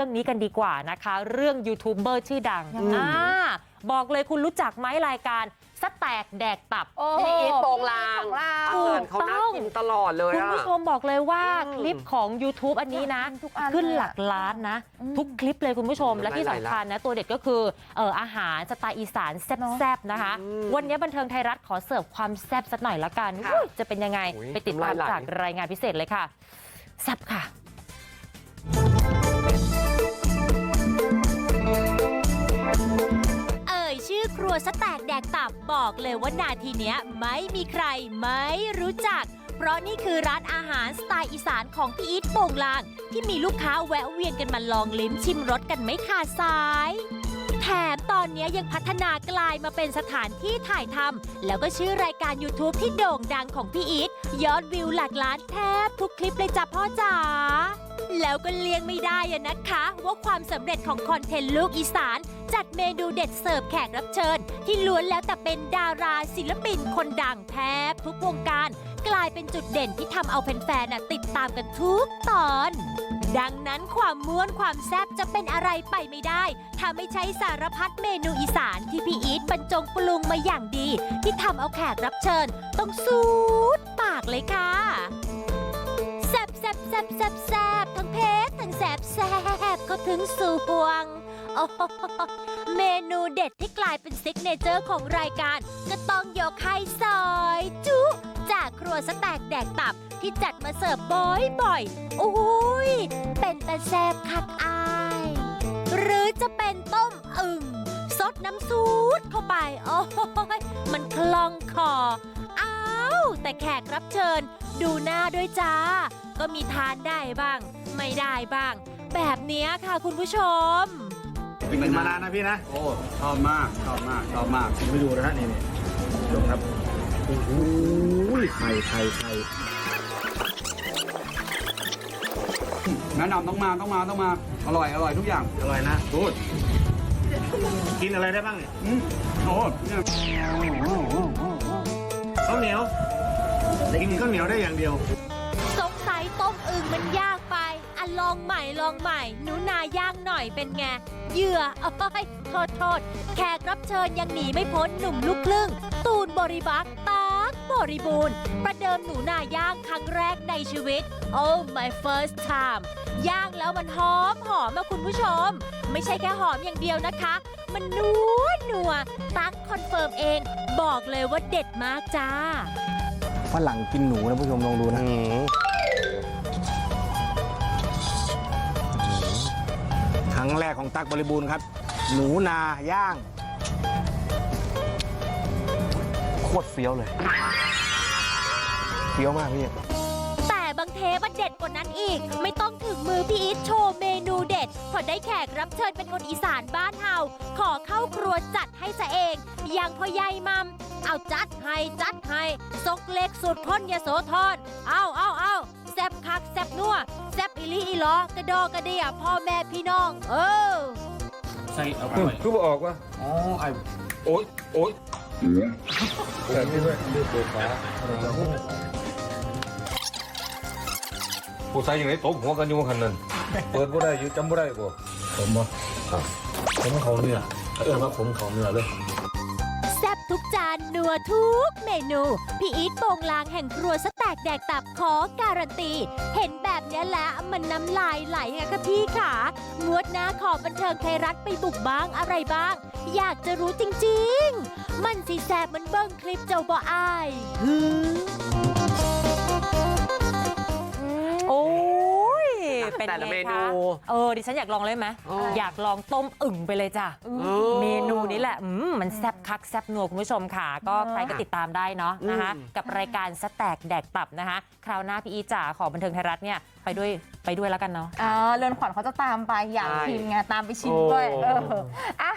รื่องนี้กันดีกว่านะคะ เรื่องยูทูบเบอร์ชื่อดังยังไงอ่าบอกเลยคุณรู้จักไหมรายการสแตกแดกตับโอ้พี่อีทโปงลางของเราอาหารเขาน่ากินตลอดเลยคุณอะผู้ชมบอกเลยว่าอืมคลิปของ YouTube อันนี้นะอยากกินทุกอันขึ้นเลยอะหลักล้านนะอืมทุกคลิปเลยคุณผู้ชมและที่หลายๆสำคัญนะ ตัวเด็ดก็คือเอออาหารสไตล์อีสานแซ่บๆนะคะอืมวันนี้บันเทิงไทยรัฐขอเสิร์ฟความแซ่บสักหน่อยละกันค่ะอุ๊ยจะเป็นยังไงอุ๊ยไปติดตามน้ำลายไหลจากรายงานพิเศษเลยค่ะแซ่บค่ะ ชื่อครัวสแตกแดกตับบอกเลยว่านาทีเนี้ยไม่มีใครไม่รู้จัก เพราะนี่คือร้านอาหารสไตล์อีสานของพี่อีทโป่งลาง ที่มีลูกค้าแวะเวียนกันมาลองลิ้มชิมรสกันไม่ขาดสาย แถมตอนนี้ยังพัฒนากลายมาเป็นสถานที่ถ่ายทำแล้วก็ชื่อรายการ YouTube ที่โด่งดังของพี่อีทยอดวิวหลักล้านแทบทุกคลิปเลยจ้ะพ่อจ๋า แล้วก็เลี่ยงไม่ได้อะนะคะ ว่าความสำเร็จของคอนเทนต์ลูกอีสาน จัดเมนูเด็ดเสิร์ฟแขกรับเชิญ ที่ล้วนแล้วแต่เป็นดาราศิลปินคนดังแทบทุกวงการ กลายเป็นจุดเด่นที่ทำเอาแฟนๆน่ะติดตามกันทุกตอน ดังนั้นความม้วนความแซ่บจะเป็นอะไรไปไม่ได้ ถ้าไม่ใช้สารพัดเมนูอีสานที่พี่อีทบรรจงปรุงมาอย่างดี ที่ทำเอาแขกรับเชิญ ต้องสูดปากเลยค่ะ แซบแซบแซบทั้งเพชรทั้งแซบแซบก็ถึงสวงโอ้โหเมนูเด็ดที่กลายเป็นซิกเนเจอร์ของรายการ ก็ต้องยกให้ซอยจุจากครัวสแตกแดกตับที่จัดมาเสิร์ฟบ่อยๆโอ้ย เป็นแต่แซบคักอาย หรือจะเป็นต้มอึ่งซดน้ำซูดเข้าไป โอ้ย มันคล่องคอ อ้าว แต่แขกรับเชิญดูหน้าด้วยจ้า ก็มีทานได้บ้าง ไม่ได้บ้าง แบบเนี้ยค่ะคุณผู้ชม กินมานานนะพี่นะ โอ้ชอบมากชอบมากชอบมากกินไปดูนะฮะนี่นี่ดูครับโอ้โหไข่ไข่ไข่แนะนำต้องมาต้องมาต้องมา อร่อยอร่อยทุกอย่างอร่อยนะกูดกินอะไรได้บ้างเนี่ยอืมโอ้เนี่ยข้าวเหนียวกินข้าวเหนียวได้อย่างเดียวสงสัย ต้มอึ่งมันยากไปอะลองใหม่ลองใหม่หนูนาย่างหน่อยเป็นไงเหยื่อโอ้ยโทษโทษแขกรับเชิญยังหนีไม่พ้นหนุ่มลูกครึ่ง ตูนบริบักตักบริบูรณ์ ประเดิมหนูนาย่างครั้งแรกในชีวิต Oh my first time ย่างแล้วมันหอมหอมมาคุณผู้ชม ไม่ใช่แค่หอมอย่างเดียวนะคะ มันนัวนัวตักคอนเฟิร์มเอง บอกเลยว่าเด็ดมากจ้าฝรั่งกินหนูนะผู้ชมลองดูนะ รั้งแรกของตักบริบูรณ์ครับ หนูนาย่าง โคตรเฟี้ยวเลยเฟี้ยวมากพี่แต่บางเทปมันเด็ดกว่านั้นอีก ไม่ต้องถึงมือพี่อีทโชว์เมนูเด็ด พอได้แขกรับเชิญเป็นคนอีสานบ้านเฮาขอเข้าครัวจัดให้ซะเองอย่างพ่อใหญ่มัมเอาจัดให้จัดให้ซกเล็กสุดพ้นยโสธรเอา ลีอีหลอกระดอกระเดียพ่อแม่พี่น้อง เออ ใส่เอาไปคือบอกว่าอ๋อไอโอ๊ยโอ๊ยแต่ที่ด้วยด้วยตัวฟ้าผู้ชายอย่างไรตบหัวกันอยู่คันนั้นเปิดบ่ได้อยู่จำบ่ได้บ่ผมบ่ครับผมเขาเนื้อเออว่าผมเขาเนื้อเลยแซ่บทุก จานนัวทุกเมนู พี่อีทโปงลางแห่งครัวสแตกแดกตับขอการันตี เห็นแบบนี้แล้วมันน้ำลายไหลไงค่ะพี่ขางวดหน้าขอบันเทิงไทยรัฐไปบุกบ้างอะไรบ้าง อยากจะรู้จริงๆ มันสีแสบมันเบิ้งคลิปเจ้าบ่อายหือ แต่ละไงเมนูคะเออดิฉันอยากลองเลยไหมอ๋อออยากลองต้มอึ่งไปเลยจ้ะเออเมนูนี้แหละอืมมันแซ่บคักแซ่บนัวคุณผู้ชมค่ะ ก็ใครก็ติดตามได้เนาะนะคะอืมกับรายการสแต็กแดกตับนะคะ คราวหน้าพี่อีจ๋าขอบันเทิงไทยรัฐเนี่ยไปด้วยไปด้วยแล้วกันเนาะอ่าเรือนขวัญเขาจะตามไปอยากใช่ชิมไงตามไปชิมด้วยโอ้เอออะ